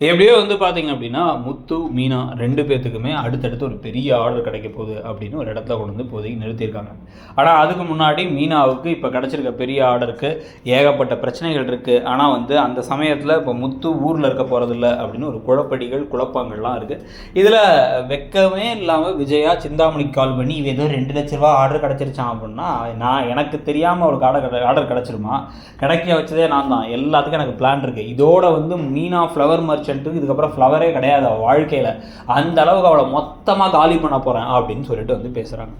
எப்படியோ வந்து பார்த்தீங்க அப்படின்னா முத்து மீனா ரெண்டு பேர்த்துக்குமே அடுத்தடுத்து ஒரு பெரிய ஆர்டர் கிடைக்க போகுது அப்படின்னு ஒரு இடத்துல கொண்டு வந்து இப்போதைக்கு நிறுத்தியிருக்காங்க. ஆனால் அதுக்கு முன்னாடி மீனாவுக்கு இப்போ கிடச்சிருக்க பெரிய ஆர்டருக்கு ஏகப்பட்ட பிரச்சனைகள் இருக்குது ஆனால் வந்து அந்த சமயத்தில் இப்போ முத்து ஊரில் இருக்க போகிறதில்ல அப்படின்னு ஒரு குழப்படிகள் குழப்பங்கள்லாம் இருக்குது இதில் வெக்கமே இல்லாமல் விஜயா சிந்தாமணிக்கு கால் பண்ணி இவ ஏதோ ரெண்டு லட்ச ரூபா ஆர்டர் கிடச்சிருச்சான் அப்படின்னா நான் எனக்கு தெரியாமல் அவளுக்கு ஆர்டர் ஆர்டர் கிடச்சிருமா? கிடைக்க வச்சதே நான் தான். எல்லாத்துக்கும் எனக்கு பிளான் இருக்குது இதோட வந்து மீனா ஃப்ளவர் மர்ச்சன்ட்டுக்கு இதுக்கப்புறம் ஃப்ளவரே கிடையாது அவள் வாழ்க்கையில். அந்த அளவுக்கு அவளை மொத்தமாக காலி பண்ண போகிறேன் அப்படின்னு சொல்லிட்டு வந்து பேசுகிறாங்க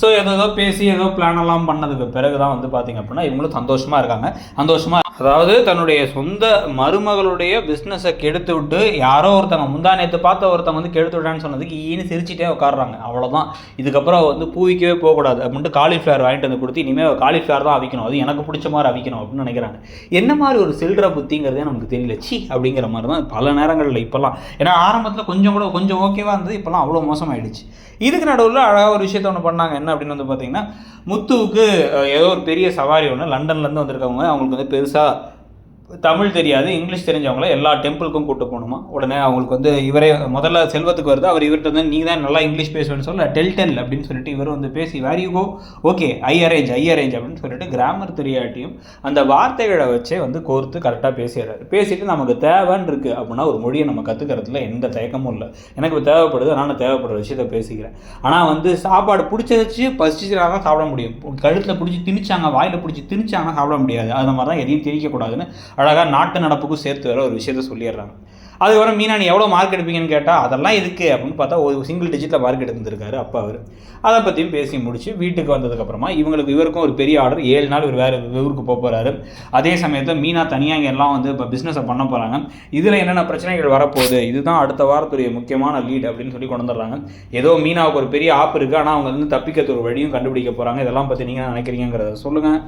ஸோ ஏதோ ஏதோ பேசி ஏதோ பிளான் எல்லாம் பண்ணதுக்கு பிறகு தான் வந்து பார்த்தீங்க அப்படின்னா இவங்களும் சந்தோஷமாக இருக்காங்க. சந்தோஷமாக அதாவது தன்னுடைய சொந்த மருமகளுடைய பிஸ்னஸை கெடுத்து விட்டு யாரோ ஒருத்தவங்க முந்தா நேற்று பார்த்த ஒருத்தவங்க வந்து கெடுத்து விட்டான்னு சொன்னதுக்கு ஈனு சிரிச்சிட்டே உட்காடுறாங்க அவ்வளோதான் இதுக்கப்புறம் வந்து பூவிக்கவே போகக்கூடாது. அப்படின்ட்டு காலிஃப்ளவர் வாங்கிட்டு வந்து கொடுத்து இனிமேல் காலிஃப்ளவர் தான் அவிக்கணும். அது எனக்கு பிடிச்ச மாதிரி அவிக்கணும் அப்படின்னு நினைக்கிறாங்க. என்ன மாதிரி ஒரு சில்லற புத்திங்கிறதே நமக்கு தெரியல. சி அப்படிங்கிற மாதிரி தான் பல நேரங்களில் இப்போல்லாம். ஏன்னா ஆரம்பத்தில் கொஞ்சம் கூட கொஞ்சம் ஓகேவாக இருந்தது. இப்போல்லாம் அவ்வளோ மோசமாயிடுச்சு. இதுக்கு நடுவில் அழகாக ஒரு விஷயத்த ஒன்று பண்ணாங்க. என்ன அப்படின்னு வந்து பார்த்தீங்கன்னா முத்துவுக்கு ஏதோ ஒரு பெரிய சவாரி ஒன்று லண்டன்லேருந்து வந்திருக்கவங்க. அவங்களுக்கு வந்து பெருசாக para தமிழ் தெரியாது இங்கிலீஷ் தெரிஞ்சவங்கள எல்லா டெம்பிளுக்கும் கூட்டு போகணுமா? உடனே அவங்களுக்கு வந்து இவரே முதல்ல செல்வத்துக்கு வருது அவர் இவர்கிட்ட வந்து நீங்கள் தான் நல்லா இங்கிலீஷ் பேசுவேன்னு சொல்ல டெல் அப்படின்னு சொல்லிட்டு இவர் வந்து பேசி where you go okay I arrange I arrange அப்படின்னு சொல்லிட்டு கிராமர் தெரியாட்டியும் அந்த வார்த்தைகளை வச்சே வந்து கோர்த்து கரெக்டாக பேசிடுறாரு. பேசிட்டு நமக்கு தேவைன்னு இருக்குது அப்படின்னா ஒரு மொழியை நம்ம கற்றுக்கிறதுல எந்த தயக்கமும் இல்லை. எனக்கு இப்போ தேவைப்படுது நானும் தேவைப்படுற விஷயத்த பேசிக்கிறேன். ஆனால் வந்து சாப்பாடு பிடிச்ச வச்சு பசிச்சுனா தான் சாப்பிட முடியும். கழுத்தில் பிடிச்சி திணிச்சாங்க வாயில் பிடிச்சி திணிச்சாங்கன்னா சாப்பிட முடியாது. அது மாதிரி தான் எதையும் திணிக்கக்கூடாதுன்னு அழகாக நாட்டு நடப்புக்கும் சேர்த்து வர ஒரு விஷயத்த சொல்லிடுறாங்க. அதுக்கப்புறம் மீனா நீ எவ்வளோ மார்க் எடுப்பீங்கன்னு கேட்டால் அதெல்லாம் இருக்குது அப்படின்னு பார்த்தா ஒரு சிங்கிள் டிஜிட்டில் மார்க் எடுத்துருக்காரு அப்பா அவர். அதை பற்றியும் பேசி முடிச்சு வீட்டுக்கு வந்ததுக்கப்புறமா இவங்களுக்கு இவருக்கும் ஒரு பெரிய ஆர்டர் ஏழு நாள் இவர் வேறு ஊருக்கு போக போகிறாரு அதே சமயத்தில் மீனா தனியாக இங்கே எல்லாம் வந்து இப்போ பிஸ்னஸை பண்ண போகிறாங்க இதில் என்னென்ன பிரச்சனைகள் வரப்போகுது? இதுதான் அடுத்த வாரத்துடைய முக்கியமான லீட் அப்படின்னு சொல்லி கொண்டு வந்துடுறாங்க ஏதோ மீனாவுக்கு ஒரு பெரிய ஆப் இருக்குது ஆனால் அவங்க வந்து தப்பிக்கிறது ஒரு வழியும் கண்டுபிடிக்க போகிறாங்க இதெல்லாம் பற்றி நீங்கள் நினைக்கிறீங்கிறத சொல்லுங்கள்